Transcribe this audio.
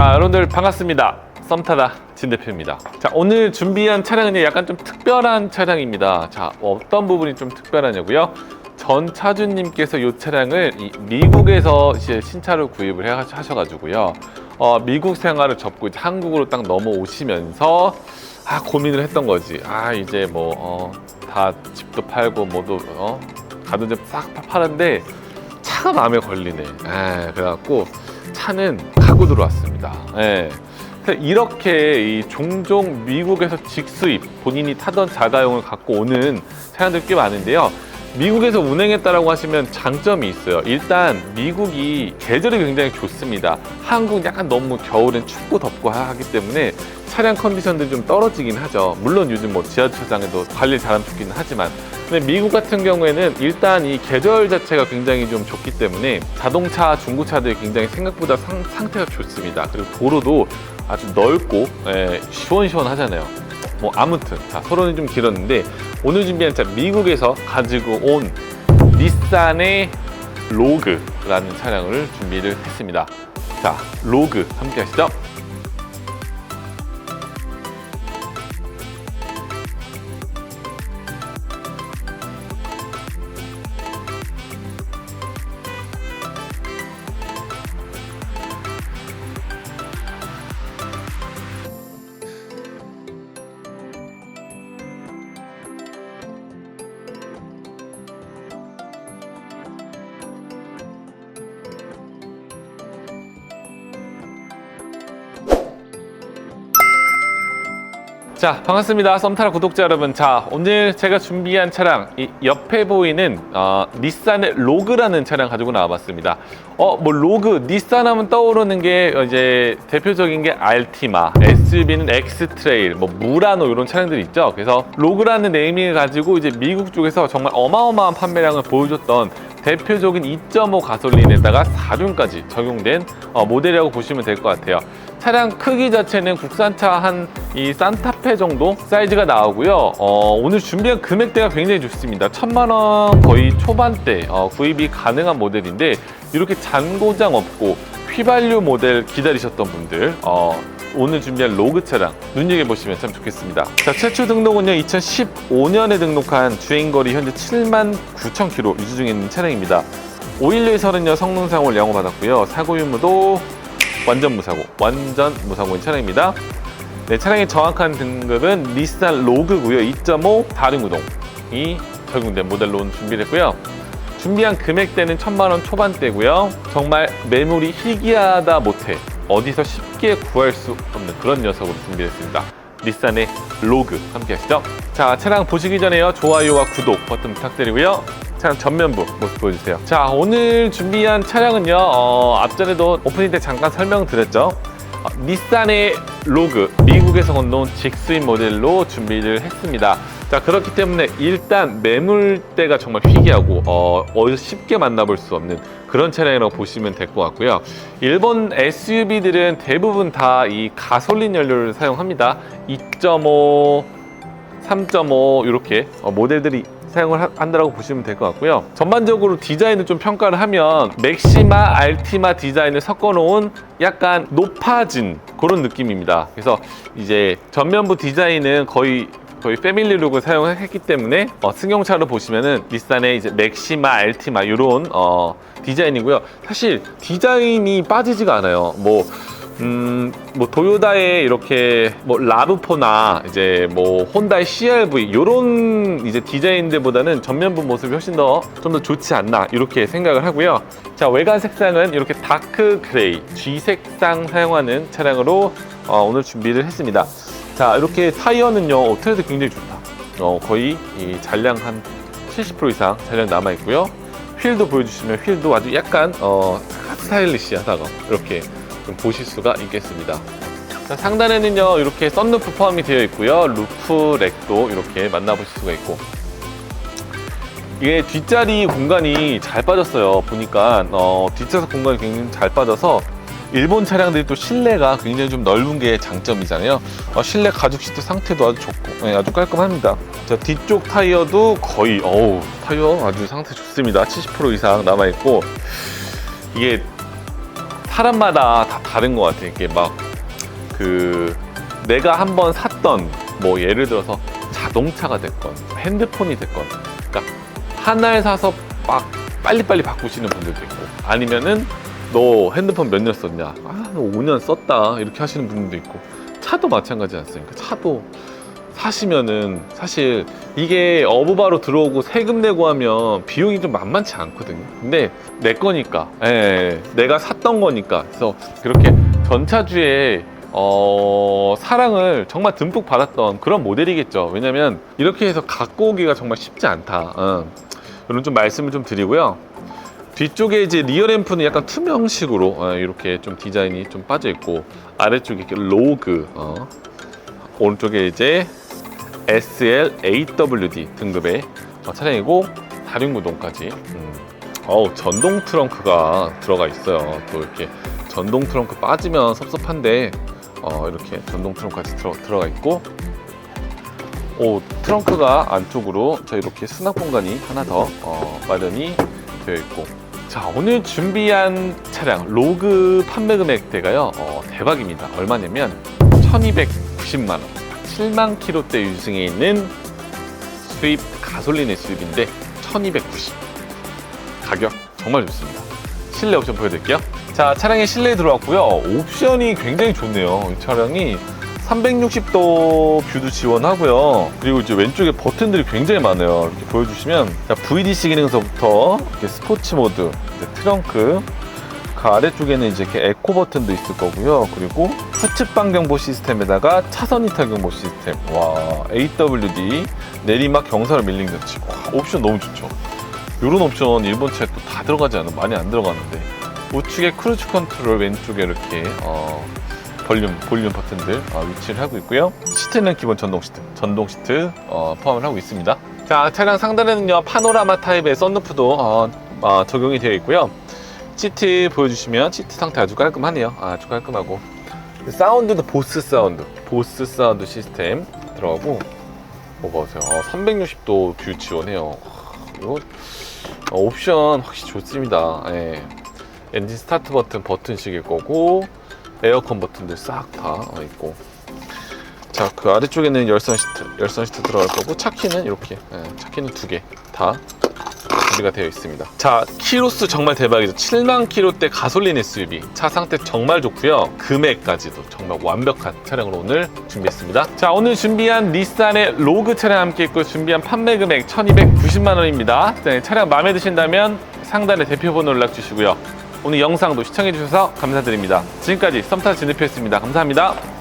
자, 여러분들 반갑습니다. 썸타다 진 대표입니다. 자, 오늘 준비한 차량은 약간 좀 특별한 차량입니다. 자, 어떤 부분이 좀 특별하냐고요? 전 차주님께서 이 차량을 이 미국에서 신차로 구입을 해 하셔가지고요. 어, 미국 생활을 접고 이제 한국으로 딱 넘어오시면서 아 고민을 했던 거지. 아 이제 뭐 어, 다 집도 팔고 뭐도 어, 가든지 싹 파는데 차가 마음에 걸리네. 에, 그래갖고 차는 갖고 들어왔습니다. 예. 이렇게 이 종종 미국에서 직수입 본인이 타던 자가용을 갖고 오는 차량들 꽤 많은데요. 미국에서 운행했다라고 하시면 장점이 있어요. 일단 미국이 계절이 굉장히 좋습니다. 한국 약간 너무 겨울엔 춥고 덥고 하기 때문에 차량 컨디션들이 좀 떨어지긴 하죠. 물론 요즘 뭐 지하주차장에도 관리 잘하면 좋기는 하지만 근데 미국 같은 경우에는 일단 이 계절 자체가 굉장히 좀 좋기 때문에 자동차, 중고차들이 굉장히 생각보다 상, 상태가 좋습니다. 그리고 도로도 아주 넓고 예, 시원시원하잖아요. 뭐 아무튼 자 토론이 좀 길었는데 오늘 준비한 차 미국에서 가지고 온 닛산의 로그라는 차량을 준비를 했습니다. 자 로그 함께 하시죠. 자 반갑습니다. 썸타라 구독자 여러분. 자 오늘 제가 준비한 차량 이 옆에 보이는 어, 닛산의 로그라는 차량 가지고 나와봤습니다. 어 뭐 로그 닛산 하면 떠오르는 게 이제 대표적인 게 알티마 SUV는 엑스트레일 뭐 무라노 이런 차량들이 있죠? 그래서 로그라는 네이밍을 가지고 이제 미국 쪽에서 정말 어마어마한 판매량을 보여줬던 대표적인 2.5 가솔린에다가 4륜까지 적용된 어, 모델이라고 보시면 될 것 같아요. 차량 크기 자체는 국산차 한 이 산타페 정도 사이즈가 나오고요. 어, 오늘 준비한 금액대가 굉장히 좋습니다. 천만 원 거의 초반대 어, 구입이 가능한 모델인데 이렇게 잔고장 없고 휘발유 모델 기다리셨던 분들 어, 오늘 준비한 로그 차량 눈여겨 보시면 참 좋겠습니다. 자, 최초 등록은요, 2015년에 등록한 주행거리 현재 7만 9천 킬로 유지 중에 있는 차량입니다. 511설은요, 성능상을 양호받았고요. 사고 유무도 완전 무사고, 완전 무사고인 차량입니다. 네, 차량의 정확한 등급은 닛산 로그고요. 2.5 다륜구동이 적용된 모델로 했고요. 준비한 금액대는 천만 원 초반대고요. 정말 매물이 희귀하다 못해 어디서 쉽게 구할 수 없는 그런 녀석으로 준비했습니다. 닛산의 로그 함께 하시죠. 자, 차량 보시기 전에요. 좋아요와 구독 버튼 부탁드리고요. 차량 전면부 모습 보여주세요. 자, 오늘 준비한 차량은요. 어, 앞전에도 오프닝 때 잠깐 설명드렸죠. 어, 닛산의 로그 미국에서 건너온 직수인 모델로 준비를 했습니다. 자 그렇기 때문에 일단 매물대가 정말 희귀하고 어, 쉽게 만나볼 수 없는 그런 차량이라고 보시면 될 것 같고요. 일본 SUV들은 대부분 다 이 가솔린 연료를 사용합니다. 2.5, 3.5 이렇게 어, 모델들이 사용을 하- 한다고 보시면 될 것 같고요. 전반적으로 디자인을 좀 평가를 하면 맥시마, 알티마 디자인을 섞어놓은 약간 높아진 그런 느낌입니다. 그래서 이제 전면부 디자인은 거의 거의 패밀리 룩을 사용했기 때문에 어, 승용차로 보시면은 닛산의 이제 맥시마, 알티마 이런 어, 디자인이고요. 사실 디자인이 빠지지가 않아요. 뭐 음, 뭐 도요다의 이렇게 뭐 라브포나 이제 뭐 혼다의 CRV 이런 이제 디자인들보다는 전면부 모습이 훨씬 더 좀 더 좋지 않나 이렇게 생각을 하고요. 자 외관 색상은 이렇게 다크 그레이 G 색상 사용하는 차량으로 어, 오늘 준비를 했습니다. 자 이렇게 타이어는요 어, 트레드 굉장히 좋다. 어, 거의 이 잔량 한 70% 이상 잔량 남아 있고요. 휠도 보여주시면 휠도 아주 약간 어, 스타일리시하다가 이렇게 좀 보실 수가 있겠습니다. 자, 상단에는요 이렇게 썬루프 포함이 되어 있고요. 루프 렉도 이렇게 만나보실 수가 있고 이게 뒷자리 공간이 잘 빠졌어요. 보니까 어, 뒷좌석 공간이 굉장히 잘 빠져서 일본 차량들이 또 실내가 굉장히 좀 넓은 게 장점이잖아요. 어, 실내 가죽 시트 상태도 아주 좋고 네, 아주 깔끔합니다. 자, 뒤쪽 타이어도 거의 어우 타이어 아주 상태 좋습니다. 70% 이상 남아 있고 이게 사람마다 다 다른 것 같아. 이게 막 그 내가 한번 샀던 뭐 예를 들어서 자동차가 됐건 핸드폰이 됐건 그러니까 하나에 사서 막 빨리빨리 바꾸시는 분들도 있고 아니면은 너 핸드폰 몇 년 썼냐? 아, 너 5년 썼다. 이렇게 하시는 분들도 있고 차도 마찬가지 않습니까? 차도 사시면은 사실 이게 어부바로 들어오고 세금 내고 하면 비용이 좀 만만치 않거든요. 근데 내 거니까, 예, 내가 샀던 거니까. 그래서 그렇게 전차주의 어, 사랑을 정말 듬뿍 받았던 그런 모델이겠죠. 왜냐면 이렇게 해서 갖고 오기가 정말 쉽지 않다. 어. 이런 좀 말씀을 좀 드리고요. 뒤쪽에 이제 리어 램프는 약간 투명식으로 어, 이렇게 좀 디자인이 좀 빠져 있고 아래쪽에 이렇게 로그 어, 오른쪽에 이제 SL AWD 등급의 어, 차량이고 다륜구동까지. 음. 어우 전동 트렁크가 들어가 있어요. 또 이렇게 전동 트렁크 빠지면 섭섭한데 어, 이렇게 전동 트렁크까지 들어, 들어가 있고. 오 트렁크가 안쪽으로 저 이렇게 수납 공간이 하나 더 어, 마련이 되어 있고. 자 오늘 준비한 차량 로그 판매 금액대가요 어, 대박입니다. 얼마냐면 1290만 원 7만 킬로대 유승에 있는 수입 가솔린 SUV인데 1290 가격 정말 좋습니다. 실내 옵션 보여드릴게요. 자 차량의 실내에 들어왔고요. 옵션이 굉장히 좋네요. 이 차량이 360도 뷰도 지원하고요. 그리고 이제 왼쪽에 버튼들이 굉장히 많아요. 이렇게 보여주시면 자, VDC 기능서부터 스포츠 모드, 트렁크, 그 아래쪽에는 이제 이렇게 에코 버튼도 있을 거고요. 그리고 후측 방 경보 시스템에다가 차선 이탈 경보 시스템. 와, AWD 내리막 경사를 밀링 장치. 와, 옵션 너무 좋죠. 이런 옵션 일본 차에 또 다 들어가지 않아 많이 안 들어가는데 우측에 크루즈 컨트롤 왼쪽에 이렇게 어, 볼륨 볼륨 버튼들 어, 위치를 하고 있고요. 시트는 기본 전동 시트, 전동 시트 어, 포함을 하고 있습니다. 자 차량 상단에는요 파노라마 타입의 썬루프도 어, 어, 적용이 되어 있고요. 시트 보여주시면 시트 상태 아주 깔끔하네요. 아주 깔끔하고 사운드도 보스 사운드, 보스 사운드 시스템 들어가고 뭐 보세요. 어, 360도 뷰 지원해요. 이거 어, 옵션 확실히 좋습니다. 예. 엔진 스타트 버튼 버튼식일 거고 에어컨 버튼들 싹 다 있고 자 그 아래쪽에는 열선 시트 열선 시트 들어갈 거고 차키는 이렇게 예, 차키는 두 개 다 준비가 되어 있습니다. 자 키로수 정말 대박이죠. 7만 킬로대 가솔린 SUV 차 상태 정말 좋고요. 금액까지도 정말 완벽한 차량으로 오늘 준비했습니다. 자 오늘 준비한 닛산의 로그 차량 함께 있고 준비한 판매 금액 1290만 원입니다. 네, 차량 마음에 드신다면 상단에 대표번호 연락 주시고요. 오늘 영상도 시청해 주셔서 감사드립니다. 지금까지 썸타 진입했습니다. 감사합니다